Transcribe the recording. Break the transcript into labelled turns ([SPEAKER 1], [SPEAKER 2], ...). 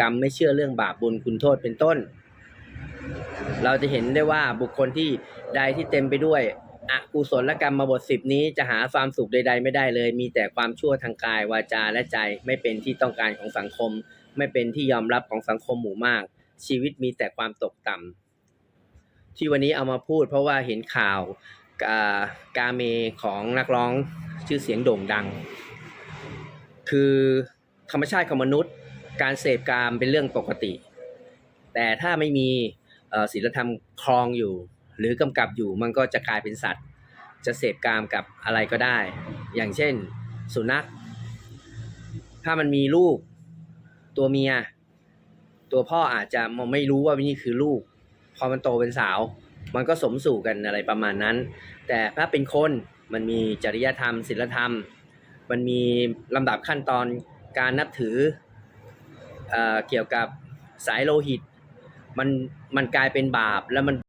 [SPEAKER 1] กรรมไม่เชื่อเรื่องบาปบุญคุณโทษเป็นต้น เราจะเห็นได้ว่าบุคคลที่ใดที่เต็มไปด้วยอกุศลกรรมมาบทสิบนี้จะหาความสุขใด ๆ ไม่ได้เลย มีแต่ความชั่วทางกายวาจาและใจไม่เป็นที่ต้องการของสังคม ไม่เป็นที่ยอมรับของสังคมหมู่มาก ชีวิตมีแต่ความตกต่ำที่วันนี้เอามาพูด เพราะว่าเห็นข่าวกากาเมของนักร้องชื่อเสียงโด่งดัง คือธรรมชาติของมนุษย์ การเสพกามเป็นเรื่องปกติ แต่ถ้าไม่มีศีลธรรมครองอยู่ หรือกำกับอยู่มันก็จะกลายเป็นสัตว์ จะเสพกามกับอะไรก็ได้ อย่างเช่น สุนัข ถ้ามันมีลูก ตัวเมีย ตัวพ่ออาจจะมองไม่รู้ว่านี่คือลูก พอมันโตเป็นสาว มันก็สมสู่กันอะไรประมาณนั้น แต่ถ้าเป็นคนมันมีจริยธรรมศีลธรรม มันมีลำดับขั้นตอนการนับถือ เกี่ยวกับสายโลหิต มันมันกลายเป็นบาปแล้วมัน